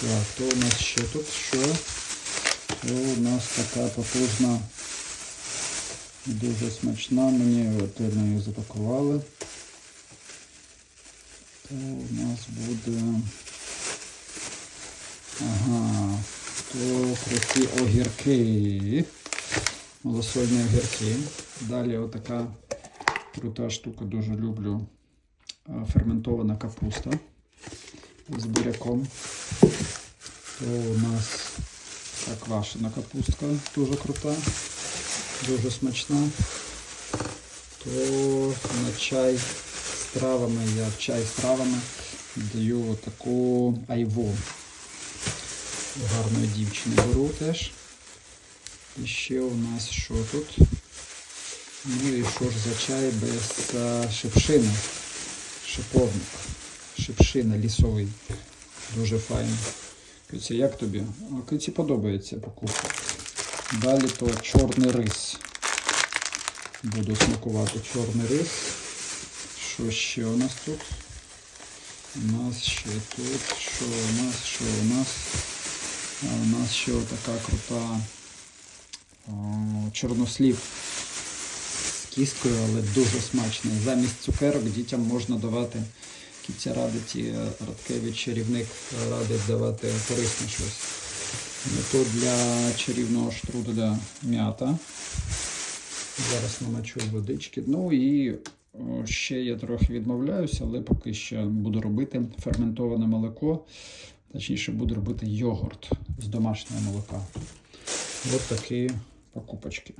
Так, то у нас ще тут що? То у нас така потужна, дуже смачна. Мені ретельно її запакували. То у нас буде. Ага, то круті огірки. Малосольні огірки. Далі отака крута штука, дуже люблю. Ферментована капуста з буряком. То у нас квашена капустка, дуже крута, дуже смачна. То на чай з травами, я в чай з травами даю таку айву. Гарної дівчини беру теж. І ще у нас що тут? Ну і що ж за чай без а, шипшини. Шиповник. Шипшина лісовий. Дуже файний. Киці, як тобі? Киці подобається покупка. Далі то чорний рис. Буду смакувати чорний рис. Що ще у нас тут? У нас ще тут. Що у нас? Що у нас? А у нас ще така крута о, чорнослів з кісткою, але дуже смачний. Замість цукерок дітям можна давати. Кіця радить, і Радкевич чарівник радить давати корисне щось. То для чарівного штруделя м'ята. Зараз намочу водички. Ну і ще я трохи відмовляюся, але поки що буду робити ферментоване молоко. Точніше, буду робити йогурт з домашнього молока. Ось такі покупочки.